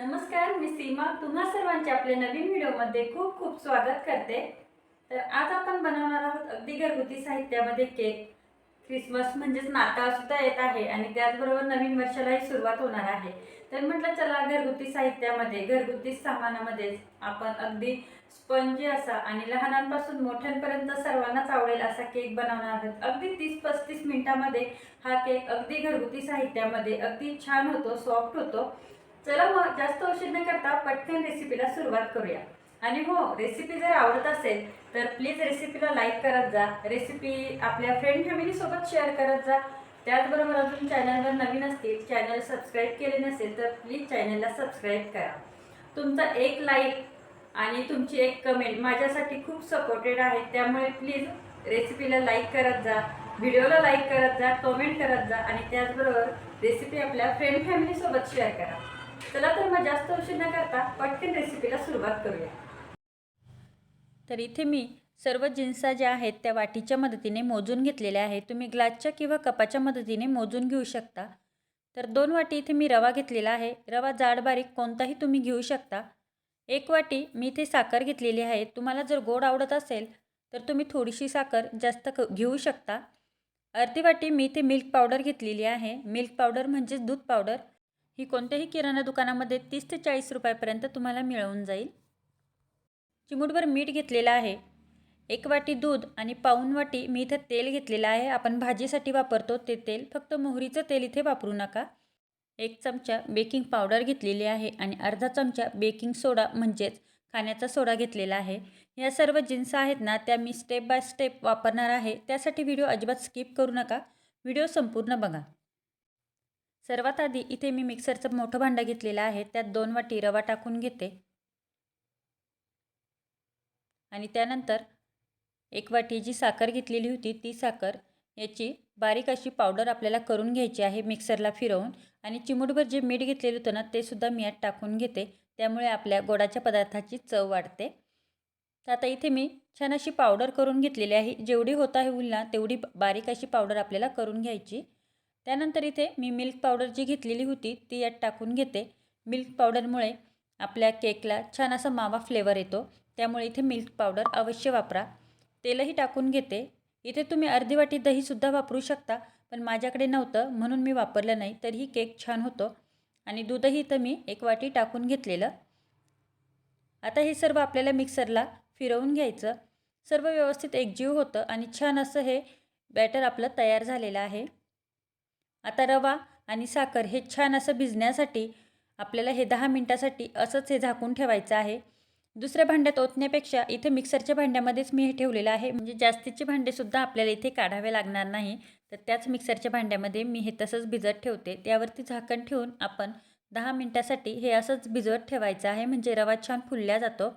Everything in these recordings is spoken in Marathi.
नमस्कार मी सीमा. तुम्हा सर्वांचे आपल्या नवीन व्हिडिओमध्ये खूप खूप स्वागत करते. तर आज आपण बनवणार आहोत अगदी घरगुती साहित्यामध्ये केक. ख्रिसमस म्हणजेच नाताळसुद्धा येत आहे आणि त्याचबरोबर नवीन वर्षालाही सुरुवात होणार आहे. तर म्हटलं चला घरगुती साहित्यामध्ये घरगुती सामानामध्ये आपण अगदी स्पंजी असा आणि लहानांपासून मोठ्यांपर्यंत सर्वांनाच आवडेल असा केक बनवणार आहोत. अगदी तीस पस्तीस मिनिटामध्ये हा केक अगदी घरगुती साहित्यामध्ये अगदी छान होतो सॉफ्ट होतो. चला मग जास्त औषध न करता पटकन रेसिपीला सुरुवात करूया. आणि हो रेसिपी जर आवडत असेल तर प्लीज रेसिपीला लाईक करत जा. रेसिपी आपल्या फ्रेंड फॅमिलीसोबत शेअर करत जा. त्याचबरोबर अजून चॅनलवर नवीन असतील चॅनल सबस्क्राईब केले नसेल तर प्लीज चॅनलला सबस्क्राईब करा. तुमचा एक लाईक आणि तुमची एक कमेंट माझ्यासाठी खूप सपोर्टेड आहे त्यामुळे प्लीज रेसिपीला लाईक करत जा व्हिडिओला लाईक करत जा कमेंट करत जा आणि त्याचबरोबर रेसिपी आपल्या फ्रेंड फॅमिलीसोबत शेअर करा. चला तर मग जास्त उशीर न करता पटकन रेसिपीला सुरुवात करूया. तर इथे मी सर्व जिन्सा ज्या आहेत त्या वाटीच्या मदतीने मोजून घेतलेल्या आहेत. तुम्ही ग्लासच्या किंवा कपाच्या मदतीने मोजून घेऊ शकता. तर दोन वाटी इथे मी रवा घेतलेला आहे. रवा जाड बारीक कोणताही तुम्ही घेऊ शकता. एक वाटी मी इथे साखर घेतलेली आहे. तुम्हाला जर गोड आवडत असेल तर तुम्ही थोडीशी साखर जास्त क घेऊ शकता. अर्धी वाटी मी इथे मिल्क पावडर घेतलेली आहे. मिल्क पावडर म्हणजेच दूध पावडर ही कोणत्याही किराणा दुकानामध्ये तीस ते चाळीस रुपयापर्यंत तुम्हाला मिळवून जाईल. चिमूटभर मीठ घेतलेलं आहे. एक वाटी दूध आणि पाऊन वाटी मी इथं तेल घेतलेलं आहे. आपण भाजीसाठी वापरतो ते तेल. फक्त मोहरीचं तेल इथे वापरू नका. एक चमचा बेकिंग पावडर घेतलेली आहे आणि अर्धा चमचा बेकिंग सोडा म्हणजेच खाण्याचा सोडा घेतलेला आहे. या सर्व जिन्स आहेत ना त्या मी स्टेप बाय स्टेप वापरणार आहे. त्यासाठी व्हिडिओ अजिबात स्किप करू नका. व्हिडिओ संपूर्ण बघा. सर्वात आधी इथे मी मिक्सरचं मोठं भांडं घेतलेलं आहे. त्यात दोन वाटी रवा टाकून घेते. आणि त्यानंतर एक वाटी जी साखर घेतलेली होती ती साखर याची बारीक अशी पावडर आपल्याला करून घ्यायची आहे मिक्सरला फिरवून. आणि चिमूटभर जे मीठ घेतलेलं होतं ना ते सुद्धा मी यात टाकून घेते. त्यामुळे आपल्या गोडाच्या पदार्थाची चव वाढते. तर आता इथे मी छान अशी पावडर करून घेतलेली आहे. जेवढी होत आहे होईल ना तेवढी बारीक अशी पावडर आपल्याला करून घ्यायची. त्यानंतर इथे मी मिल्क पावडर जी घेतलेली होती ती यात टाकून घेते. मिल्क पावडरमुळे आपल्या केकला छान असा मावा फ्लेवर येतो. त्यामुळे इथे मिल्क पावडर अवश्य वापरा. तेलही टाकून घेते. इथे तुम्ही अर्धी वाटी दहीसुद्धा वापरू शकता पण माझ्याकडे नव्हतं म्हणून मी वापरलं नाही. तरीही केक छान होतो. आणि दूधही इथं मी एक वाटी टाकून घेतलेलं. आता हे सर्व आपल्याला मिक्सरला फिरवून घ्यायचं. सर्व व्यवस्थित एकजीव होतं आणि छान असं हे बॅटर आपलं तयार झालेलं आहे. आता रवा आणि साखर हे छान असं भिजण्यासाठी आपल्याला हे दहा मिनटासाठी असंच हे झाकून ठेवायचं आहे. दुसऱ्या भांड्यात ओतण्यापेक्षा इथे मिक्सरच्या भांड्यामध्येच मी हे ठेवलेलं आहे. म्हणजे जास्तीचे भांडेसुद्धा आपल्याला इथे काढावे लागणार नाही. तर त्याच मिक्सरच्या भांड्यामध्ये मी हे तसंच भिजत ठेवते. त्यावरती झाकण ठेवून आपण दहा मिनटासाठी हे असंच भिजवत ठेवायचं आहे. म्हणजे रवा छान फुलल्या जातो.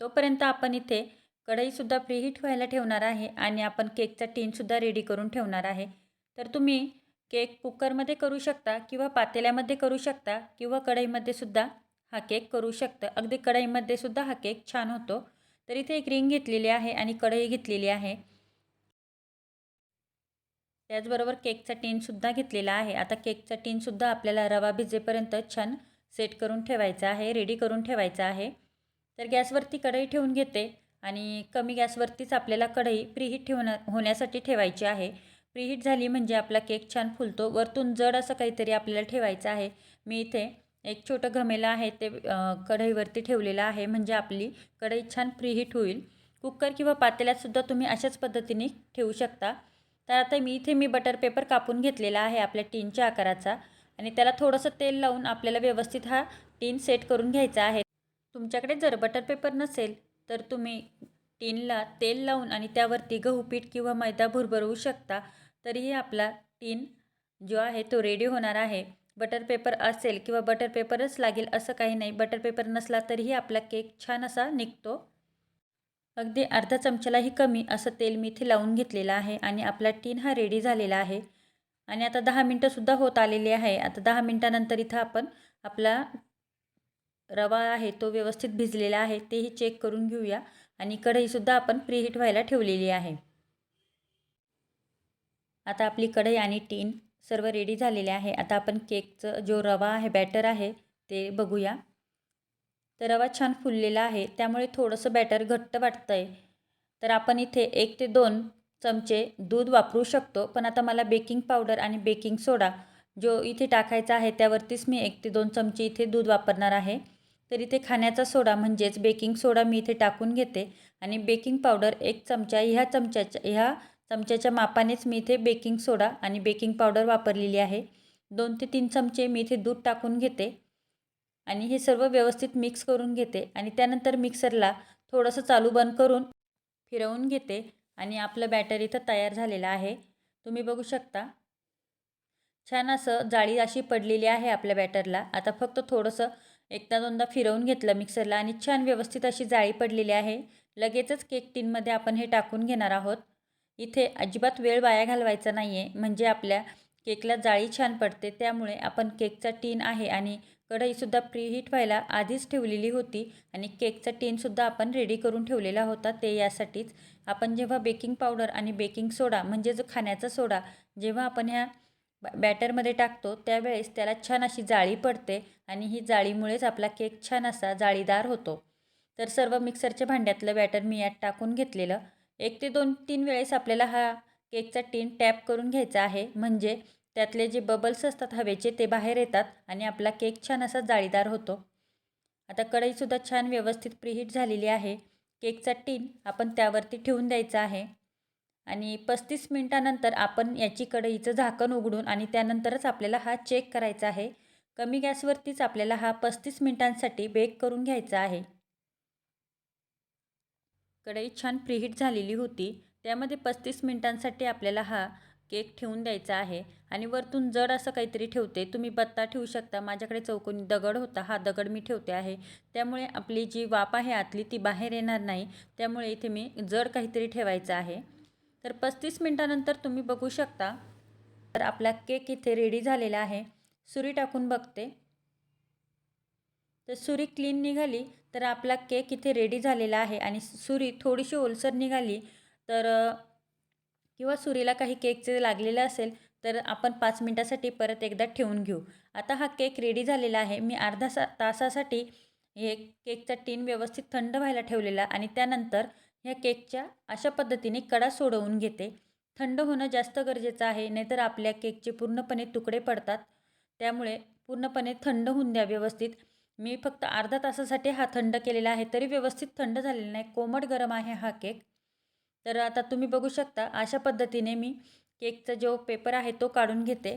तोपर्यंत आपण इथे कढईसुद्धा प्रीहीट व्हायला ठेवणार आहे. आणि आपण केकचा टीनसुद्धा रेडी करून ठेवणार आहे. तर तुम्ही केक कुकरमध्ये करू शकता किंवा पातेल्यामध्ये करू शकता किंवा कढईमध्ये सुद्धा हा केक करू शकता. अगदी कढईमध्ये सुद्धा हा केक छान होतो. तर इथे एक रिंग घेतलेली आहे आणि कढई घेतलेली आहे. त्याचबरोबर केकचा टीनसुद्धा घेतलेला आहे. आता केकचा टीनसुद्धा आपल्याला रवा भिजेपर्यंत छान सेट करून ठेवायचा आहे रेडी करून ठेवायचा आहे. तर गॅसवरती कढई ठेवून घेते आणि कमी गॅसवरतीच आपल्याला कढई प्रीहीट ठेवण्या होण्यासाठी ठेवायची आहे. प्रीहीट झाली म्हणजे आपला केक छान फुलतो. वरतून जड असं काहीतरी आपल्याला ठेवायचं आहे. मी इथे एक छोटं घमेलं आहे ते कढईवरती ठेवलेलं आहे. म्हणजे आपली कढई छान प्रीहीट होईल. कुकर किंवा पातेल्यातसुद्धा तुम्ही अशाच पद्धतीने ठेवू शकता. तर आता मी इथे मी बटर पेपर कापून घेतलेला आहे आपल्या टीनच्या आकाराचा. आणि त्याला थोडंसं तेल लावून आपल्याला व्यवस्थित हा टीन सेट करून घ्यायचा आहे. तुमच्याकडे जर बटर पेपर नसेल तर तुम्ही टीनला तेल लावून आणि त्यावरती गहू पीठ किंवा मैदा भुरभरवू शकता. तरीही आपला टीन जो आहे तो रेडी होणार आहे. बटर पेपर असेल किंवा बटर पेपरच लागेल असं काही नाही. बटर पेपर नसला तरीही आपला केक छान असा निघतो. अगदी अर्धा चमच्यालाही कमी असं तेल मी इथे लावून घेतलेलं आहे आणि आपला टीन हा रेडी झालेला आहे. आणि आता दहा मिनटंसुद्धा होत आलेली आहे. आता दहा मिनटानंतर इथं आपण आपला रवा आहे तो व्यवस्थित भिजलेला आहे. तेही चेक करून घेऊया. आणि कढईसुद्धा आपण प्रीहीट व्हायला ठेवलेली आहे. आता आपली कढई आणि टीन सर्व रेडी झालेले आहे. आता आपण केकचं जो रवा आहे बॅटर आहे ते बघूया. तर रवा छान फुललेला आहे. त्यामुळे थोडंसं बॅटर घट्ट वाटतं आहे तर आपण इथे एक ते दोन चमचे दूध वापरू शकतो. पण आता मला बेकिंग पावडर आणि बेकिंग सोडा जो इथे टाकायचा आहे त्यावरतीच मी एक ते दोन चमचे इथे दूध वापरणार आहे. तर इथे खाण्याचा सोडा म्हणजेच बेकिंग सोडा मी इथे टाकून घेते. आणि बेकिंग पावडर एक चमचा ह्या चमच्याच्या ह्या चमच्याच्या मापानेच मी इथे बेकिंग सोडा आणि बेकिंग पावडर वापरलेली आहे. दोन ते तीन चमचे मी इथे दूध टाकून घेते आणि हे सर्व व्यवस्थित मिक्स करून घेते आणि त्यानंतर मिक्सरला थोडंसं चालू बंद करून फिरवून घेते आणि आपलं बॅटर इथं तयार झालेलं आहे. तुम्ही बघू शकता. छान असं जाळी अशी पडलेली आहे आपल्या बॅटरला. आता फक्त थोडंसं एकदा दोनदा फिरवून घेतलं मिक्सरला आणि छान व्यवस्थित अशी जाळी पडलेली आहे. लगेचच केक टीनमध्ये आपण हे टाकून घेणार आहोत. इथे अजिबात वेळ वाया घालवायचा नाही आहे म्हणजे आपल्या केकला जाळी छान पडते. त्यामुळे आपण केकचा टीन आहे आणि कढईसुद्धा प्रीहीट व्हायला आधीच ठेवलेली होती आणि केकचा टीनसुद्धा आपण रेडी करून ठेवलेला होता. ते यासाठीच आपण जेव्हा बेकिंग पावडर आणि बेकिंग सोडा म्हणजे जो खाण्याचा सोडा जेव्हा आपण ह्या बॅटरमध्ये टाकतो त्यावेळेस त्याला छान अशी जाळी पडते आणि ही जाळीमुळेच आपला केक छान असा जाळीदार होतो. तर सर्व मिक्सरच्या भांड्यातलं बॅटर मी यात टाकून घेतलेलं. एक ते दोन तीन वेळेस आपल्याला हा केकचा टीन टॅप करून घ्यायचा आहे. म्हणजे त्यातले जे बबल्स असतात हवेचे ते बाहेर येतात आणि आपला केक छान असा जाळीदार होतो. आता कढईसुद्धा छान व्यवस्थित प्रिहीट झालेली आहे. केकचा टीन आपण त्यावरती ठेवून द्यायचा आहे. आणि पस्तीस मिनटानंतर आपण याची कढईचं झाकण उघडून आणि त्यानंतरच आपल्याला हा चेक करायचा आहे. कमी गॅसवरतीच आपल्याला हा पस्तीस मिनटांसाठी बेक करून घ्यायचा आहे. कढई छान प्रीहीट झालेली होती. त्यामध्ये पस्तीस मिनटांसाठी आपल्याला हा केक ठेवून द्यायचा आहे. आणि वरतून जड असं काहीतरी ठेवते. तुम्ही बत्ता ठेवू शकता. माझ्याकडे चौकोनी दगड होता. हा दगड मी ठेवते आहे. त्यामुळे आपली जी वाप आहे आतली ती बाहेर येणार नाही. त्यामुळे इथे मी जड काहीतरी ठेवायचं आहे. तर पस्तीस मिनटानंतर तुम्ही बघू शकता. तर आपला केक इथे रेडी झालेला आहे. सुरी टाकून बघते. तर सुरी क्लीन निघाली. तर आपला केक इथे रेडी झालेला आहे आणि सुरी थोडीशी ओलसर निघाली तर किंवा सुरीला काही केकचे लागलेलं असेल तर आपण पाच मिनटासाठी परत एकदा ठेवून घेऊ. आता हा केक रेडी झालेला आहे. मी अर्धा सा तासासाठी हे केकचा टीन व्यवस्थित थंड व्हायला ठेवलेला आणि त्यानंतर ह्या केकच्या अशा पद्धतीने कडा सोडवून घेते. थंड होणं जास्त गरजेचं आहे नाहीतर आपल्या केकचे पूर्णपणे तुकडे पडतात. त्यामुळे पूर्णपणे थंड होऊन द्या व्यवस्थित. मी फक्त अर्धा तासासाठी हा थंड केलेला आहे तरी व्यवस्थित थंड झालेला नाही. कोमट गरम आहे हा केक. तर आता तुम्ही बघू शकता अशा पद्धतीने मी केकचा जो पेपर आहे तो काढून घेते.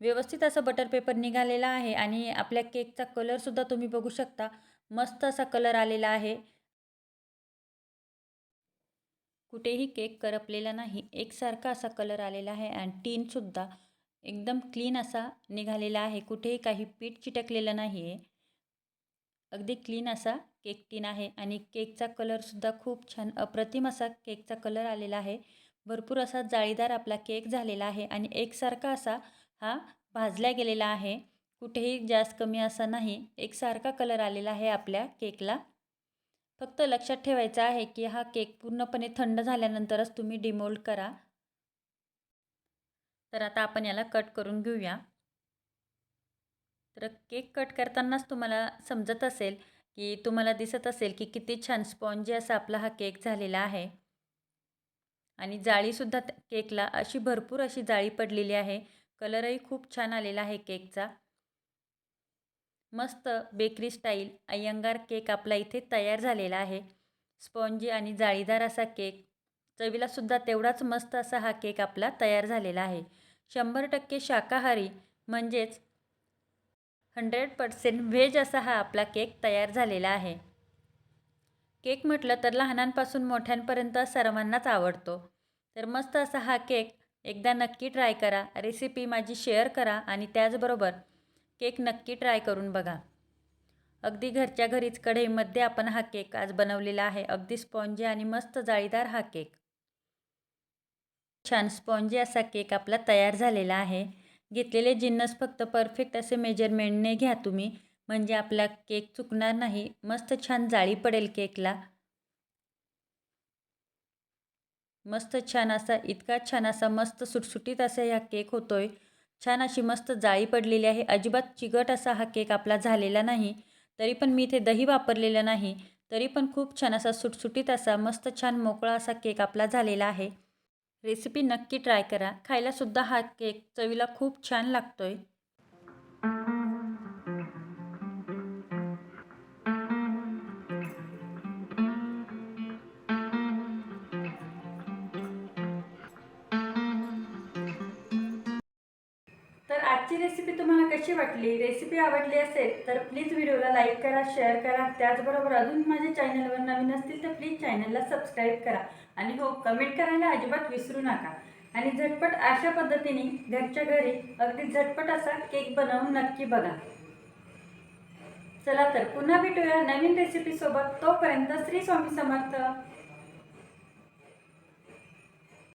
व्यवस्थित असा बटर पेपर निघालेला आहे आणि आपल्या केकचा कलरसुद्धा तुम्ही बघू शकता. मस्त असा कलर आलेला आहे. कुठेही केक करपलेला नाही एकसारखा असा कलर आलेला आहे आणि टीनसुद्धा एकदम क्लीन असा निघालेला आहे. कुठेही काही पीठ चिटकलेलं नाही आहे अगदी क्लीन असा केक टीन आहे आणि केकचा कलरसुद्धा खूप छान अप्रतिम असा केकचा कलर आलेला आहे. भरपूर असा जाळीदार आपला केक झालेला आहे आणि एकसारखा असा हा भाजला गेलेला आहे. कुठेही जास्त कमी असा नाही. एकसारखा कलर आलेला आहे आपल्या केकला फक्त लक्षात ठेवायचं आहे की हा केक पूर्णपणे थंड झाल्यानंतरच तुम्ही डिमोल्ड करा. तर आता आपण याला कट करून घेऊया. तर केक कट करतानाच तुम्हाला समजत असेल की तुम्हाला दिसत असेल की किती छान स्पॉन्जी असा आपला हा केक झालेला आहे. आणि जाळीसुद्धा केकला अशी भरपूर अशी जाळी पडलेली आहे. कलरही खूप छान आलेला आहे केकचा. मस्त बेकरी स्टाईल अय्यंगार केक आपला इथे तयार झालेला आहे. स्पॉन्जी आणि जाळीदार असा केक चवीलासुद्धा तेवढाच मस्त असा हा केक आपला तयार झालेला आहे. शंभर टक्के शाकाहारी म्हणजेच हंड्रेड पर्सेंट व्हेज असा हा आपला केक तयार झालेला आहे. केक म्हटलं तर लहानांपासून मोठ्यांपर्यंत सर्वांनाच आवडतो. तर मस्त असा हा केक एकदा नक्की ट्राय करा रेसिपी माझी शेअर करा आणि त्याचबरोबर केक नक्की ट्राय करून बघा. अगदी घरच्या घरीच कढईमध्ये आपण हा केक आज बनवलेला आहे. अगदी स्पॉन्जी आणि मस्त जाळीदार हा केक. छान स्पॉन्जी असा केक आपला तयार झालेला आहे. घेतलेले जिन्नस फक्त परफेक्ट असे मेजरमेंटने घ्या तुम्ही. म्हणजे आपला केक चुकणार नाही. मस्त छान जाळी पडेल केकला. मस्त छान असा इतका छान असा मस्त सुटसुटीत असा ह्या केक होतोय. छान अशी मस्त जाळी पडलेली आहे. अजिबात चिकट असा हा केक आपला झालेला नाही. तरी पण मी इथे दही वापरलेलं नाही. तरी पण खूप छान असा सुटसुटीत असा मस्त छान मोकळा असा केक आपला झालेला आहे. रेसिपी नक्की ट्राय करा. खायलासुद्धा हा केक चवीला खूप छान लागतो आहे कशी वाटली? रेसिपी आवडली असेल तर प्लीज व्हिडिओला लाईक करा शेअर करा. त्याचबरोबर अजून माझ्या चॅनलवर नवीन असतील तर प्लीज चॅनलला सबस्क्राईब करा. आणि हो कमेंट करायला अजिबात विसरू नका. आणि झटपट अशा पद्धतीने घरच्या घरी अगदी झटपट असा केक बनवून नक्की बघा. चला तर पुन्हा भेटूया नवीन रेसिपीसोबत तोपर्यंत श्री स्वामी समर्थ.